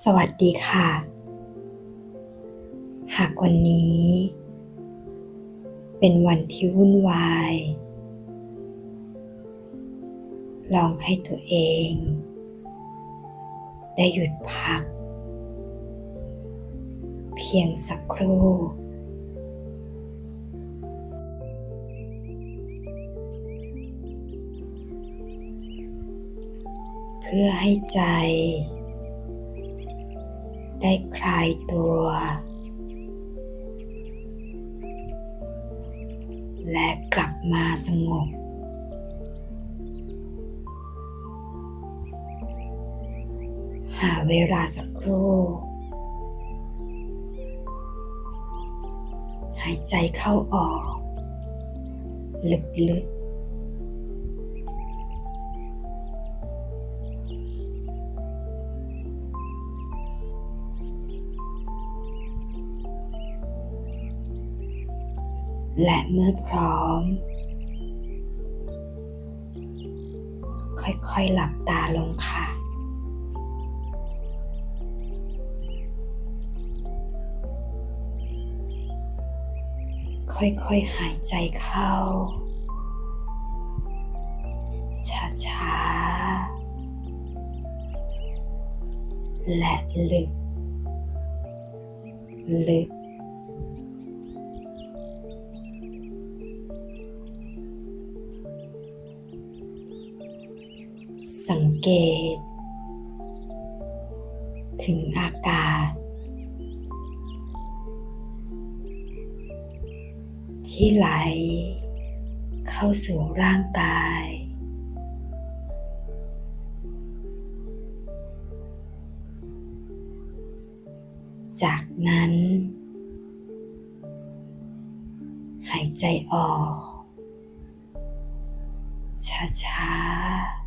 สวัสดีค่ะ หากวันนี้ เป็นวันที่วุ่นวาย ลองให้ตัวเอง ได้หยุดพัก เพียงสักครู่ เพื่อให้ใจ ได้คลายตัว และกลับมาสงบ หาเวลาสักครู่ หายใจเข้าออก ลึกๆ และเมื่อพร้อม ค่อยๆหลับตาลงค่ะ ค่อยๆหายใจเข้า ช้าๆ และลึก ลึก สังเกต ถึงอากาศ ที่ไหล เข้าสู่ร่างกาย จากนั้น หายใจออก ช้าๆ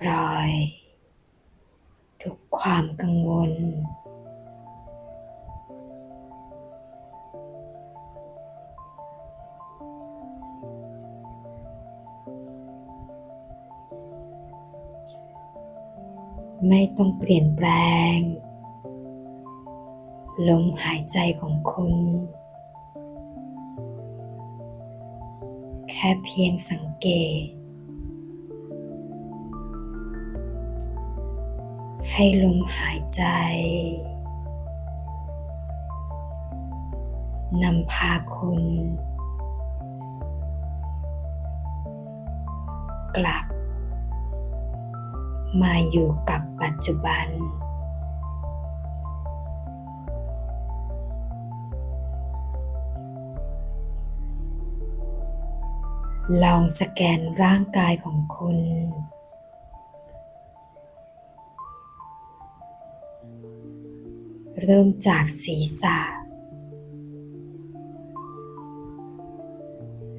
ปล่อย ทุกความกังวล ไม่ต้องเปลี่ยนแปลง ลมหายใจของคุณ แค่เพียงสังเกต ให้ลมหายใจนำพาคุณ กลับ มาอยู่กับปัจจุบัน ลองสแกนร่างกายของคุณ เริ่มจากศีรษะ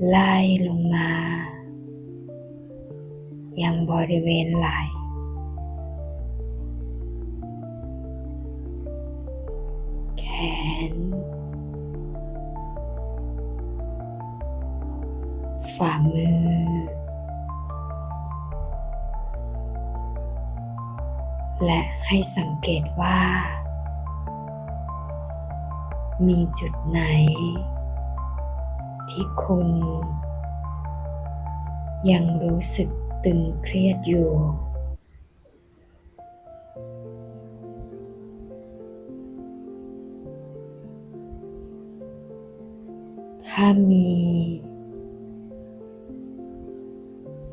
ไล่ลงมา ยังบริเวณไหล่แขน ฝ่ามือ และให้สังเกตว่า มีจุดไหน ที่คุณยังรู้สึกตึงเครียดอยู่ ถ้ามี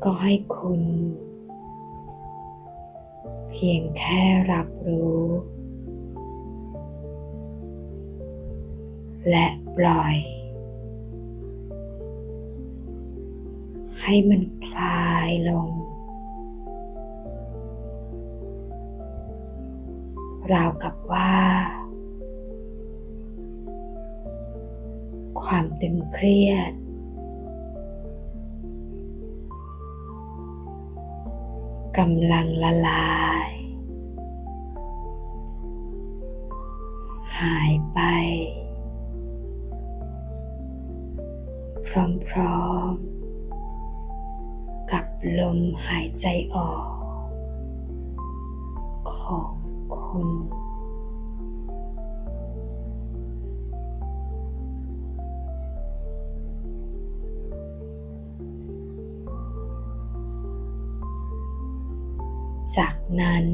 ก็ให้คุณ เพียงแค่รับรู้ และปล่อย ให้มันคลายลง ราวกับว่า ความตึงเครียด กำลังละลาย หายไป หายใจออก ของคุณ จากนั้น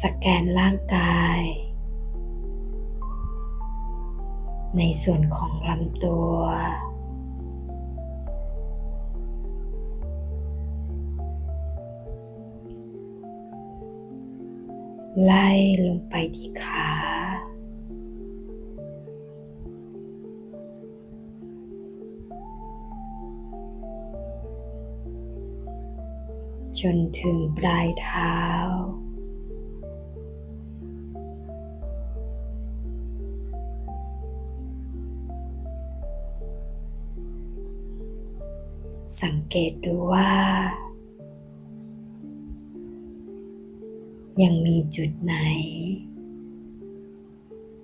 สแกนร่างกาย ในส่วนของลำตัว ไล่ลงไปที่ขา จนถึงปลายเท้า สังเกตดูว่า ยังมีจุดไหน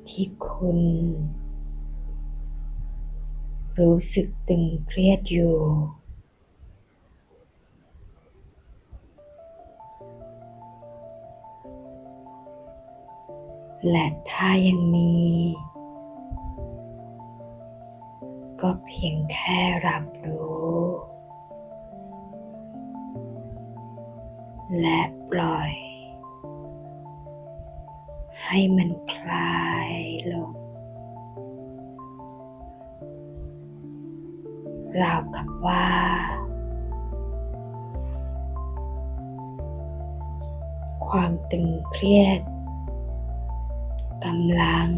ที่คุณ รู้สึกตึงเครียดอยู่ และถ้ายังมี ก็เพียงแค่รับรู้ และปล่อย ให้มันคลายลงราวกับว่า ความตึงเครียดกำลัง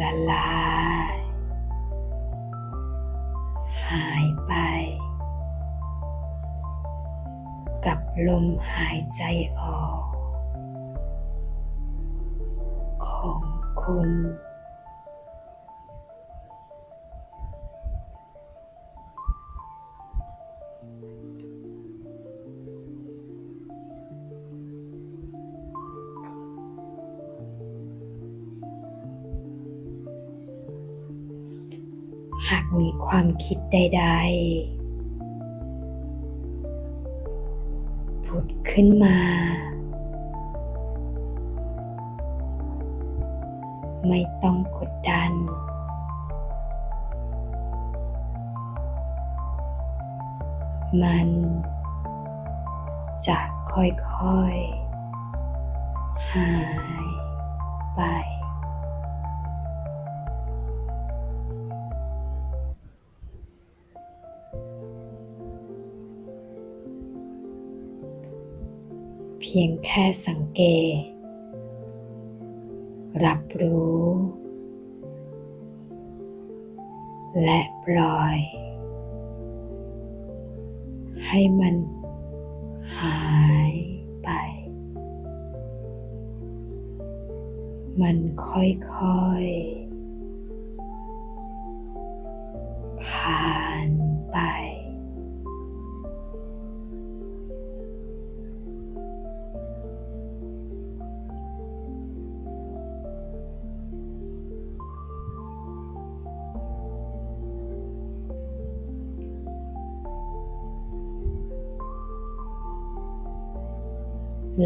ละลาย กับลมหายใจออก ของคุณ หากมีความคิดใด ๆ ขึ้นมา ไม่ต้องกดดัน มันจะค่อยๆ หายไป พียงแค่สังเกต รับรู้ และปล่อย ให้มันหายไป มันค่อยๆ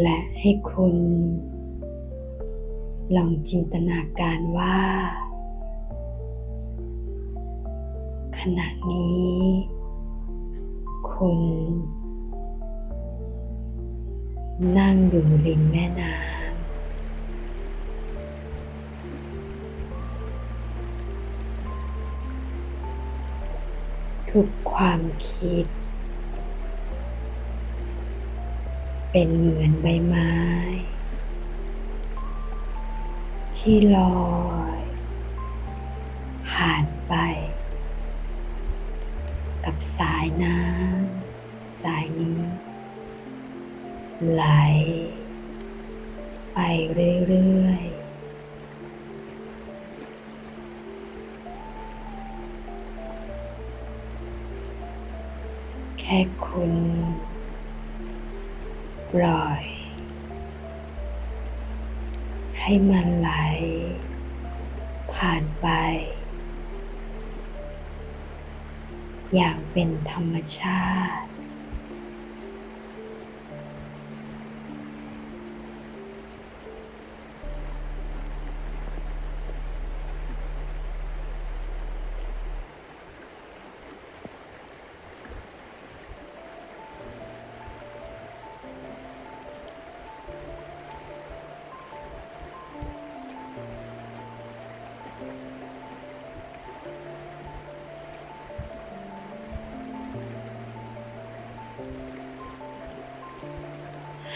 และให้คุณ ลองจินตนาการว่า ขณะนี้ คุณ นั่งอยู่ริมแม่น้ำทุกความคิด เป็นเหมือนใบไม้ ที่ลอยผ่านไป กับสายน้ำสายนี้ ไหล ไปเรื่อยๆแค่คุณ ปล่อย ให้มันไหล ผ่านไป อย่างเป็นธรรมชาติ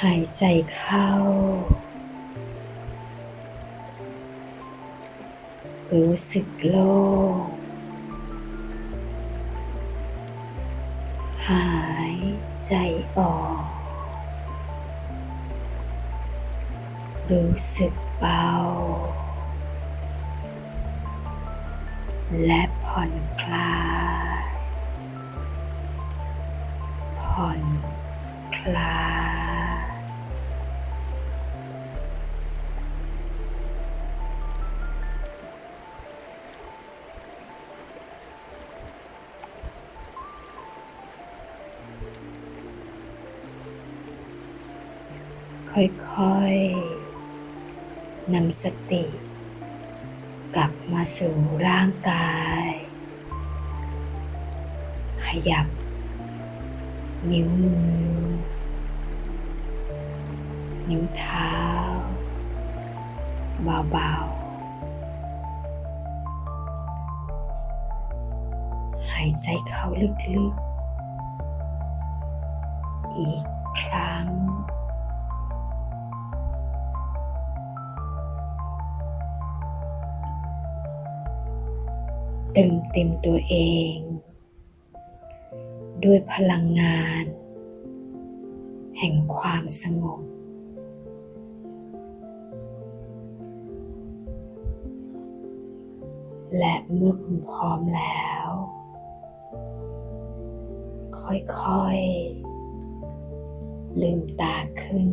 หายใจเข้า รู้สึกโล่งหายใจออก รู้สึกเบา และผ่อนคลาย ผ่อนคลาย ค่อยๆนำสติ กลับมาสู่ร่างกาย ขยับ นิ้วมือ นิ้วเท้า เบาๆ หายใจเข้าลึกๆ อีกครั้ง เติมเต็มตัวเอง ด้วยพลังงาน แห่งความสงบ และเมื่อคุณพร้อมแล้ว ค่อยๆ ลืมตาขึ้น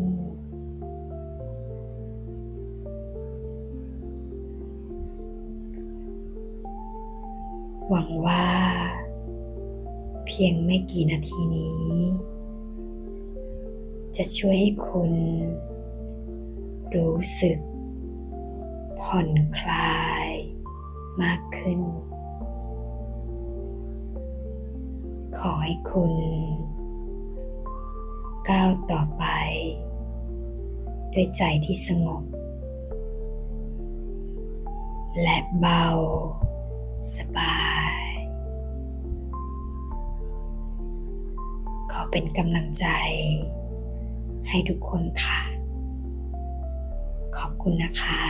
หวังว่า เพียงไม่กี่นาทีนี้ จะช่วยให้คุณ รู้สึก ผ่อนคลายมากขึ้น ขอให้คุณ ก้าวต่อไป ด้วยใจที่สงบ และเบา สบาย ขอเป็นกำลังใจ ให้ทุกคนค่ะ ขอบคุณนะคะ